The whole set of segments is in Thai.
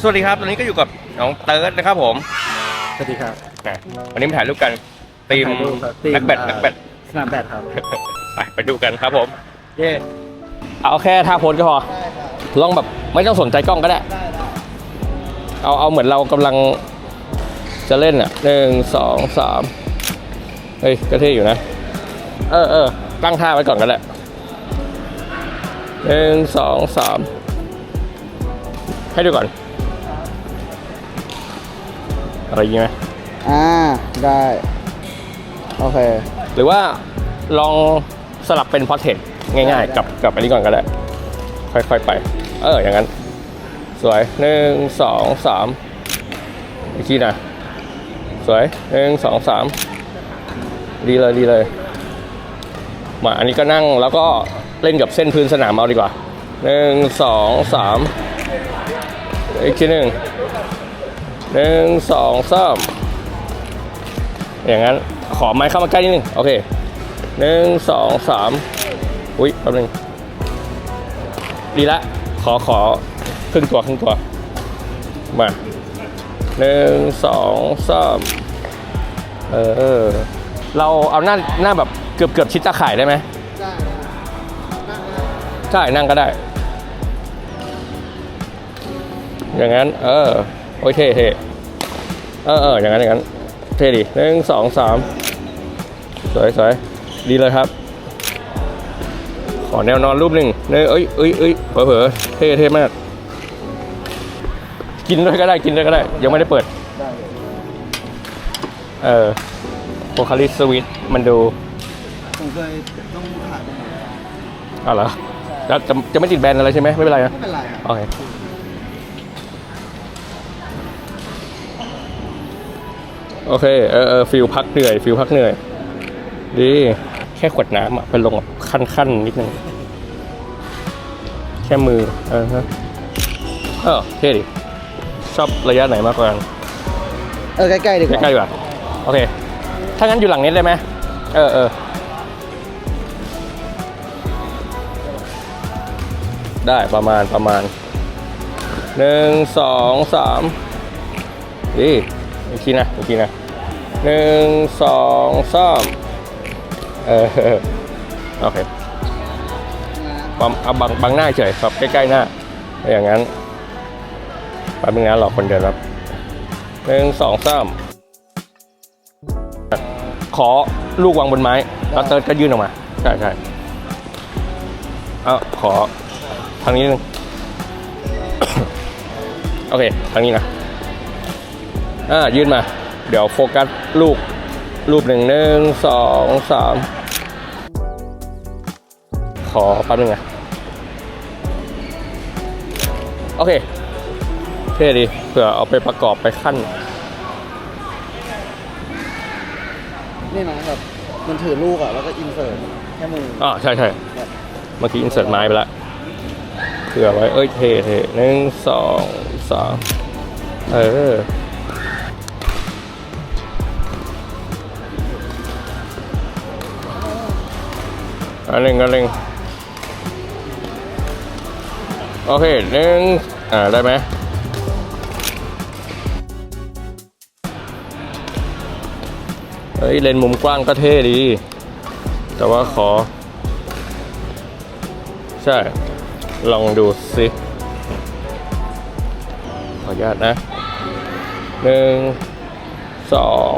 สวัสดีครับ ตอนนี้ก็อยู่กับน้องเติร์ดนะครับผมสวัสดีครับนะวันนี้มาถ่ายรูปกันทีมถ่ายรูปครับทีมนักแบดอ่านักแบด สนามแบดครับ ไปไปดูกันครับผม เย่เอาแค่ท่าโพสก็พอลองแบบไม่ต้องสนใจกล้องก็ได้ เอาเอาเหมือนเรากำลังจะเล่นอะหนึ่งสองสามเฮ้ยก็เท่อยู่นะ เออเออตั้งท่าไว้ก่อนก็ได้หนึ่งสองสามให้ดูก่อน อะไรอย่างงี้ไหมอ่าได้ โอเค หรือว่าลองสลับเป็นพอร์เทรตง่ายๆ กับกับอันนี้ก่อนก็ได้ ค่อยๆไป เอออย่างนั้น สวยหนึ่งสองสามอีกทีนะสวยหนึ่งสองสามดีเลยดีเลยมาอันนี้ก็นั่งแล้วก็เล่นกับเส้นพื้นสนามเอาดีกว่าหนึ่งสองสามอีกทีหนึ่ง หนึ่งสองสามอย่างนั้นขอไม้เข้ามาใกล้นิดนึงโอเคหนึ่งสองสามอุ้ยแป๊บนึงดีละ ขอขอครึ่งตัวครึ่งตัว มาหนึ่งสองสามเออ เราเอาหน้าหน้าแบบเกือบเกือบชิดตาข่ายได้ไหมใช่นั่งก็ได้ อย่างนั้น เออ โอ้ยเท่เท่เออเอออย่างนั้นอย่างนั้น เท่ดีหนึ่งสองสามสวยสวยดีเลยครับ ขอแนวนอนรูปหนึ่งเนยเอ้ยเอ้ยเอ้ยเผลอเผลอเท่เท่มาก กินด้วยก็ได้กินด้วยก็ได้ ยังไม่ได้เปิดได้เออโพคาริสวิตมันดูผมเคยต้องถ่ายเป็นหมดอ้าวเหรอแล้วจะจะไม่ติดแบนอะไรใช่ไหมไม่เป็นไรนะไม่เป็นไรครับโอเค โอเค เออเออฟิลพักเหนื่อย ฟิลพักเหนื่อย ดี แค่ขวดน้ำอะไปลงแบบขั้นๆ นิดนึง แค่มือ เออฮะเออเท่ดิ ชอบระยะไหนมากกว่ากัน เออใกล้ๆดีกว่าใกล้ๆดีกว่าโอเค ถ้างั้นอยู่หลังนี้ได้ไหมเออเออได้ประมาณประมาณหนึ่งสองสามดีอีกทีนะอีกทีนะ หนึ่งสองสามเออโอเคบังเอาบังบังหน้าเฉยครับใกล้ๆหน้า อย่างนั้นแป๊บนึงนะหลอกคนเดินครับหนึ่งสองสามขอลูกวางบนไม้ แล้วเติร์ดก็ยื่นออกมา ใช่ใช่เอาขอทางนี้นึง โอเค ทางนี้นะ อ่า ยื่นมา เดี๋ยวโฟกัสลูกรูปหนึ่งหนึ่งสองสามขอแป๊บนึงนะโอเค เท่ดีเผื่อเอาไปประกอบไปขั้น นี่นะแบบมันถือลูกอะ แล้วก็อินเสิร์ตแค่มืออ่าใช่ใช่เมื่อกี้อินเสิร์ตไม้ไปแล้วเผื่อไว้ เอ้ยเท่เท่หนึ่งสองสามเออ อันหนึ่งอันหนึ่งโอเคหนึ่งอ่า ได้ไหมเฮ้ย เลนมุมกว้างก็เท่ดี แต่ว่าขอ ใช่ ลองดูสิ ขออนุญาตนะหนึ่งสอง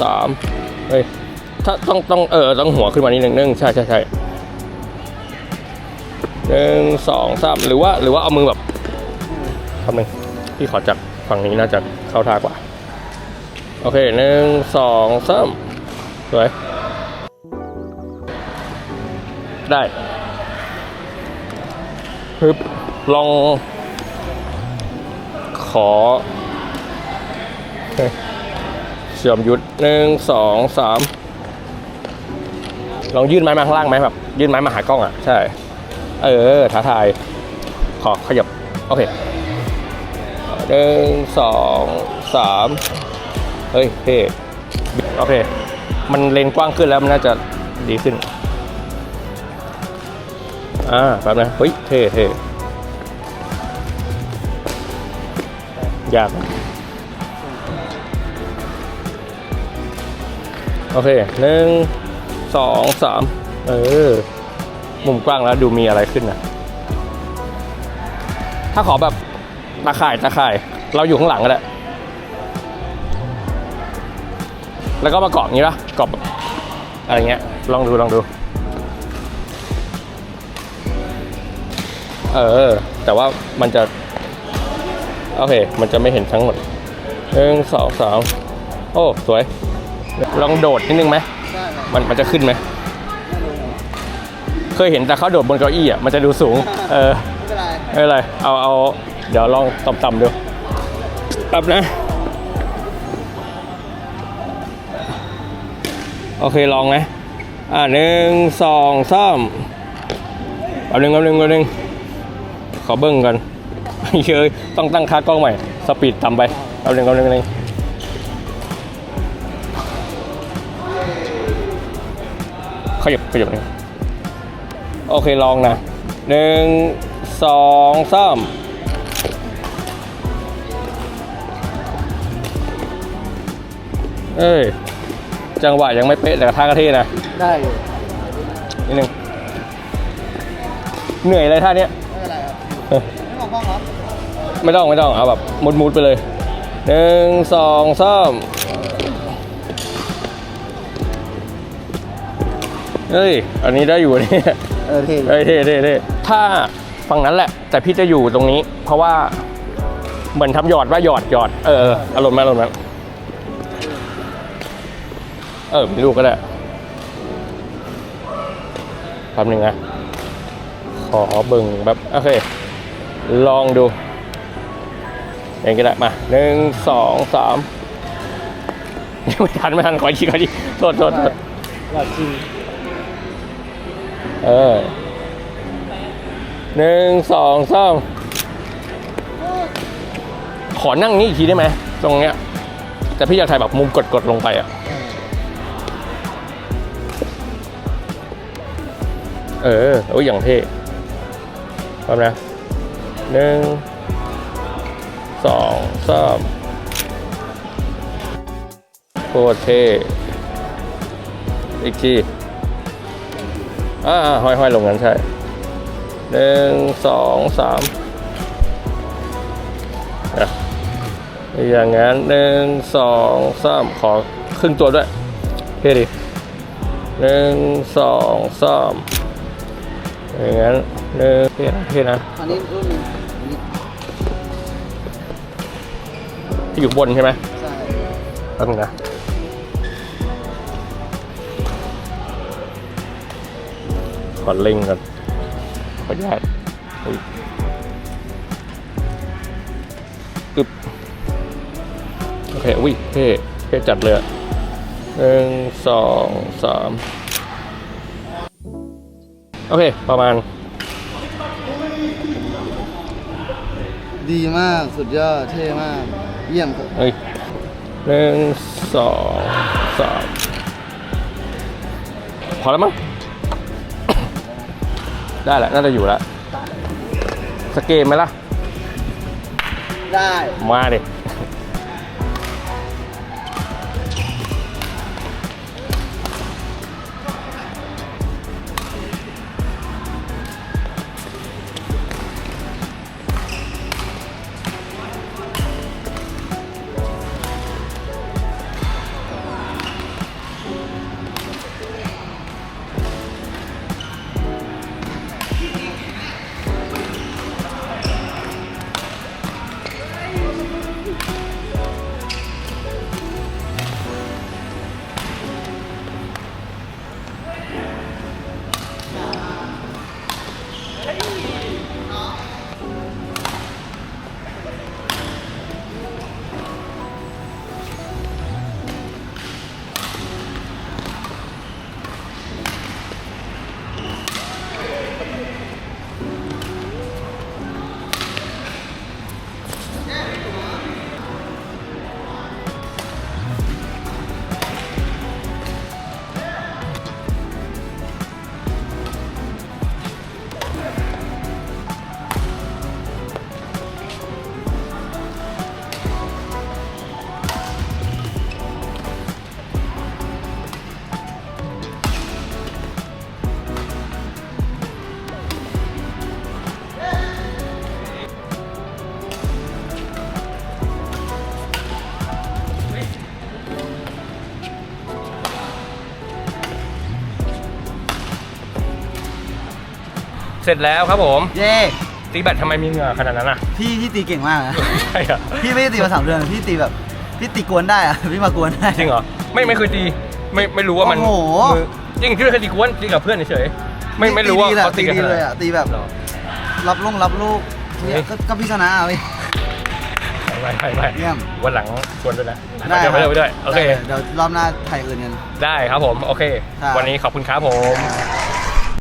สามเฮ้ย ถ้าต้องต้องเออ ต้องหัวขึ้นมานิดนึงหนึ่งใช่ใช่ใช่ หนึ่งสองสามหรือว่าหรือว่าเอามือแบบคำหนึ่งพี่ขอจากฝั่งนี้น่าจะเข้าท่ากว่า โอเคหนึ่งสองสามสวย ได้ฮึบลอง ขอเฮ้ยเชื่อมยุดหนึ่งสองสามลองยื่นไม้มาข้างล่างไหมแบบยื่นไม้มาหากล้องอะ ใช่ เออท้าทาย ขอขยับ โอเคหนึ่งสองสามเฮ้ยเท่โอเค มันเลนกว้างขึ้นแล้วมันน่าจะดีขึ้น อ่าแป๊บนะเฮ้ยเท่เท่ยากโอเคหนึ่งสองสามเออ มุมกว้างแล้วดูมีอะไรขึ้นนะ ถ้าขอแบบตาข่ายตาข่าย เราอยู่ข้างหลังก็ได้ แล้วก็มาเกาะอย่างนี้ปะเกาะแบบอะไรเงี้ย ลองดูลองดู เออ แต่ว่ามันจะ โอเค มันจะไม่เห็นทั้งหมดหนึ่งสองสามโอ้ สวย ลองโดดนิดนึงไหม มันมันจะขึ้นไหม เคยเห็นแต่เขาโดดบนเก้าอี้อะมันจะดูสูง เออไม่เป็นไรไม่เป็นไรเอาเอาเดี๋ยวลองต่ำๆดูแป๊บนะ โอเคลองนะ อ่าหนึ่งสองสามเอาหนึ่งเอาหนึ่งเอาหนึ่งขอเบิ้งกันเยอะต้องตั้งค่ากล้องใหม่ สปีดต่ำไปเอาหนึ่งเอาหนึ่งเอาหนึ่งขยับขยับหนึ่ง โอเคลองนะหนึ่งสองสามเอ้ย จังหวะยังไม่เป๊ะแต่ท่ากระเท่นะ ได้อยู่นิดนึงเหนื่อยเลยท่าเนี้ย ไม่เป็นไรครับเออไม่มองกล้องครับไม่ต้องไม่ต้องเอาแบบมุดมุดๆไปเลยหนึ่งสองสามเฮ้ย อันนี้ได้อยู่เนี่ย เออเท่เฮ้ยเท่เท่เท่ถ้าฝั่งนั้นแหละ แต่พี่จะอยู่ตรงนี้ เพราะว่าเหมือนทำหยอดว่าหยอดหยอดเออเอออารมณ์นั้นอารมณ์นั้นเออมีลูกก็ได้ทำหนึ่งนะขอเบิ่งแบบโอเค ลองดูเองก็ได้มาหนึ่งสองสามไม่ทันไม่ทันขออีกทีขออีกทีโทษโทษโทษ หลักจริง เออหนึ่งสองสามขอนั่งนี่อีกทีได้ไหมตรงเนี้ย แต่พี่อยากถ่ายแบบมุมกดกดๆลงไปอะ เออโอ้ยอย่างเท่พร้อมนะหนึ่งสองสามโคตรเท่อีกที อ่าห้อยห้อยๆลงนั้นใช่หนึ่งสองสามอะอย่างงั้นหนึ่งสองสามขอครึ่งตัวด้วยเท่ดิหนึ่งสองสามอย่างงั้นหนึ่งเท่นะเท่นะอันนี้รุ่นหนึงอันนี้ที่อยู่บนใช่ไหมใช่แป๊บนึงนะ ขอเล็งก่อนขออนุญาตอุ๊ยอึบโอเคอุ้ยเท่เท่จัดเลยอะหนึ่งสองสามโอเค ประมาณ ดีมากสุดยอดเท่มาก เยี่ยมครับเฮ้ยหนึ่งสองสามพอแล้วมั้ง ได้แหละ น่าจะอยู่แล้ว สเกมไหมล่ะ ได้ มาดิ ร็จแล้วครับผมเย้ตีแบตทำไมมีเหงื่อขนาดนั้นอะพี่พี่ตีเก่งมากนะใช่เหรอพี่ไม่ได้ตีมาสามเดือนพี่ตีแบบพี่ตีกวนได้อะพี่มากวนได้จริงเหรอไม่ไม่เคยตีไม่ไม่รู้ว่ามันโอ้โหมือจริงที่เคยตีกวนตีกับเพื่อนเฉยๆไม่ไม่รู้ว่าตีดีแหละเขาตีตีกันดีขนาดเลยไหนอะตีแบบหรอรับลงรับลูกเฮ้ยก็ก็พี่ชนะอะพี่ไม่ไม่ไม่เยี่ยมวันหลังชวนด้วยนะได้เดี๋ยวไปคด้รัวยไปด้วยโอเคได้เดี๋ยวรอบหน้าถ่ายอื่นกันได้ครับผมโอเคครับวันนี้ขอบคุณครับผมครับ